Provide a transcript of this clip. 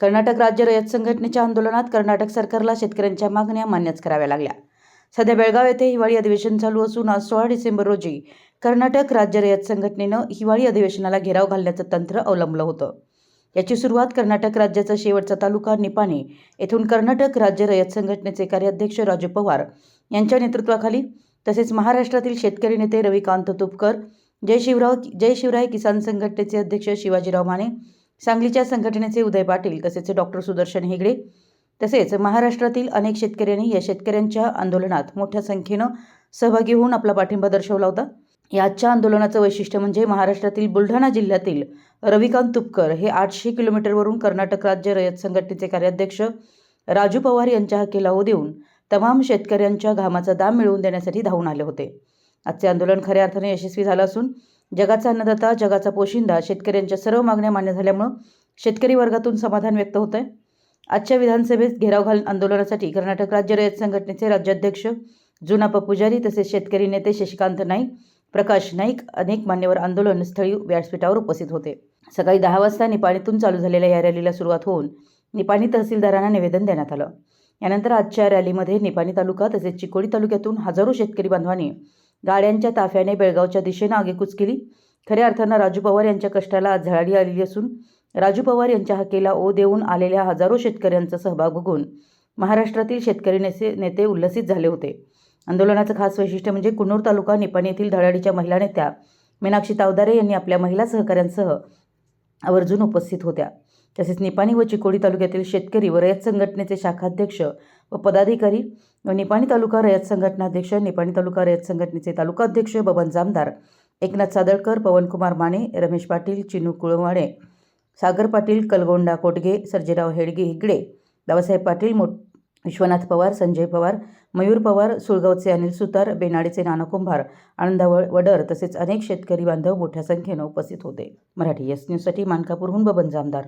कर्नाटक राज्य रयत संघटनेच्या आंदोलनात कर्नाटक सरकारला शेतकऱ्यांच्या मागण्या मान्यच कराव्या लागल्या. सध्या बेळगाव येथे हिवाळी अधिवेशन चालू असून आज सोळा डिसेंबर रोजी कर्नाटक राज्य रयत संघटनेनं हिवाळी अधिवेशनाला घेराव घालण्याचं तंत्र अवलंबलं होतं. याची सुरुवात कर्नाटक राज्याचा शेवटचा तालुका निपाणी येथून कर्नाटक राज्य रयत संघटनेचे कार्याध्यक्ष राजू पवार यांच्या नेतृत्वाखाली तसेच महाराष्ट्रातील शेतकरी नेते रविकांत तुपकर जय शिवराव जय शिवराय किसान संघटनेचे अध्यक्ष शिवाजीराव माने सांगलीच्या संघटनेचे उदय पाटील तसेच डॉक्टर सुदर्शन हेगडे तसेच महाराष्ट्रातील अनेक शेतकऱ्यांनी या शेतकऱ्यांच्या आंदोलनात मोठ्या संख्येनं सहभागी होऊन आपला पाठिंबा दर्शवला होता. या आजच्या आंदोलनाचं वैशिष्ट्य म्हणजे महाराष्ट्रातील बुलढाणा जिल्ह्यातील रविकांत तुपकर हे आठशे किलोमीटरवरून कर्नाटक राज्य रयत संघटनेचे कार्याध्यक्ष राजू पवार यांच्या हकेला हो देऊन तमाम शेतकऱ्यांच्या घामाचा दाम मिळवून देण्यासाठी धावून आले होते. आजचे आंदोलन खऱ्या अर्थाने यशस्वी झालं असून जगाचा अन्नदाता जगाचा पोशिंदा शेतकऱ्यांच्या सर्व मागण्या मान्य झाल्यामुळं शेतकरी वर्गातून समाधान व्यक्त होत आहे आजच्या विधानसभेत घेराव घालून आंदोलनासाठी कर्नाटक राज्य रयत संघटनेचे राज्याध्यक्ष जुनापा पुजारी तसेच शेतकरी नेते शशिकांत नाईक प्रकाश नाईक अनेक मान्यवर आंदोलन स्थळी व्यासपीठावर उपस्थित होते. सकाळी दहा वाजता निपाणीतून चालू झालेल्या या रॅलीला सुरुवात होऊन निपाणी तहसीलदारांना निवेदन देण्यात आलं. यानंतर आजच्या रॅलीमध्ये निपाणी तालुका तसेच चिकोडी तालुक्यातून हजारो शेतकरी बांधवांनी गाड्यांच्या ताफ्याने बेळगावच्या दिशेनं आगेकूच केली खऱ्या अर्थानं राजू पवार यांच्या कष्टाला आज झळाळी आलेली असून राजू पवार यांच्या हकेला ओ देऊन आलेल्या हजारो शेतकऱ्यांचा सहभाग बघून महाराष्ट्रातील शेतकरी नेते नेते उल्लसित झाले होते. आंदोलनाचं खास वैशिष्ट्य म्हणजे कुन्नूर तालुका निपाणी येथील धडाडीच्या महिला नेत्या मीनाक्षी तावदारे यांनी आपल्या महिला सहकाऱ्यांसह आवर्जून उपस्थित होत्या. तसेच निपाणी व चिकोडी तालुक्यातील शेतकरी व रयत संघटनेचे शाखाध्यक्ष व पदाधिकारी व निपाणी तालुका रयत संघटनाध्यक्ष निपाणी तालुका रयत संघटनेचे तालुकाध्यक्ष बबन जामदार एकनाथ सादळकर पवनकुमार माने रमेश पाटील चिनू कुळवाणे सागर पाटील कलगोंडा कोटगे सर्जेराव हेडगे हिगडे दादासाहेब पाटील मोठ विश्वनाथ पवार संजय पवार मयूर पवार सुळगावचे अनिल सुतार बेनाडीचे नाना कुंभार आनंदा वडर तसेच अनेक शेतकरी बांधव मोठ्या संख्येनं उपस्थित होते. मराठी एस न्यूजसाठी मानकापूरहून बबन जामदार.